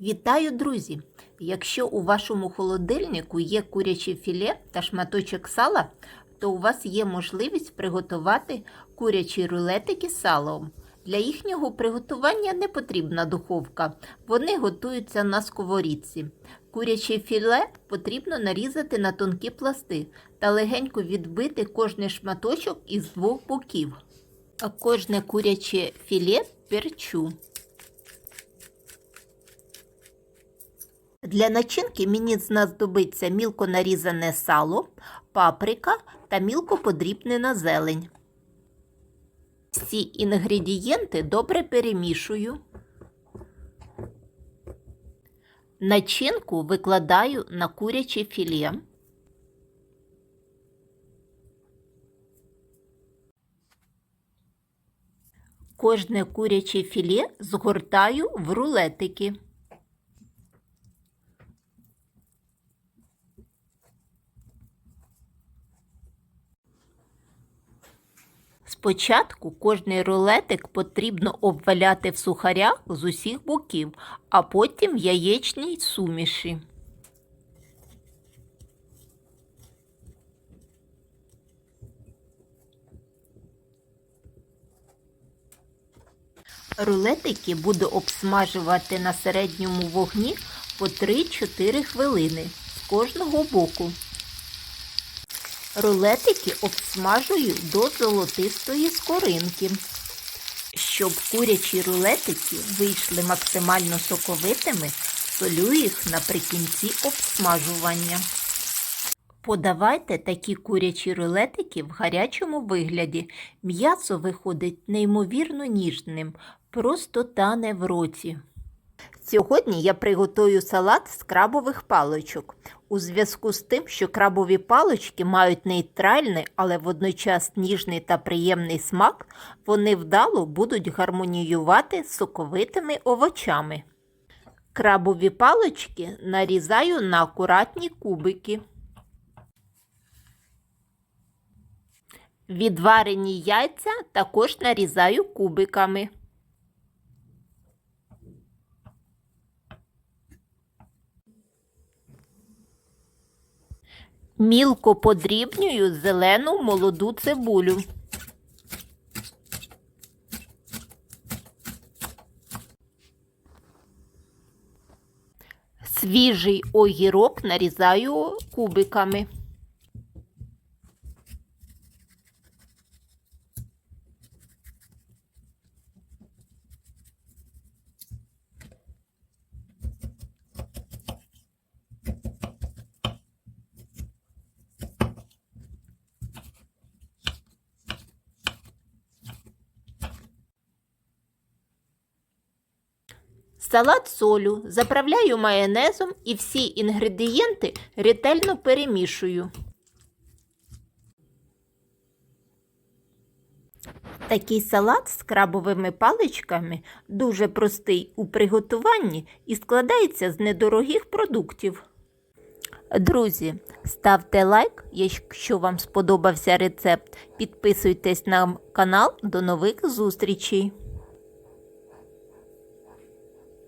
Вітаю, друзі! Якщо у вашому холодильнику є куряче філе та шматочок сала, то у вас є можливість приготувати курячі рулетики з салом. Для їхнього приготування не потрібна духовка, вони готуються на сковорідці. Куряче філе потрібно нарізати на тонкі пласти та легенько відбити кожний шматочок із двох боків. А кожне куряче філе перчу. Для начинки мені знадобиться мілко нарізане сало, паприка та мілко подрібнена зелень. Всі інгредієнти добре перемішую. Начинку викладаю на куряче філе. Кожне куряче філе згортаю в рулетики. Спочатку кожний рулетик потрібно обваляти в сухарях з усіх боків, а потім в яєчній суміші. Рулетики буду обсмажувати на середньому вогні по 3-4 хвилини з кожного боку. Рулетики обсмажую до золотистої скоринки. Щоб курячі рулетики вийшли максимально соковитими, солю їх наприкінці обсмажування. Подавайте такі курячі рулетики в гарячому вигляді. М'ясо виходить неймовірно ніжним, просто тане в роті. Сьогодні я приготую салат з крабових паличок. У зв'язку з тим, що крабові палички мають нейтральний, але водночас ніжний та приємний смак, вони вдало будуть гармоніювати з соковитими овочами. Крабові палички нарізаю на акуратні кубики. Відварені яйця також нарізаю кубиками. Мілко подрібнюю зелену молоду цибулю. Свіжий огірок нарізаю кубиками. Салат солю заправляю майонезом і всі інгредієнти ретельно перемішую. Такий салат з крабовими паличками дуже простий у приготуванні і складається з недорогих продуктів. Друзі, ставте лайк, якщо вам сподобався рецепт. Підписуйтесь на канал. До нових зустрічей!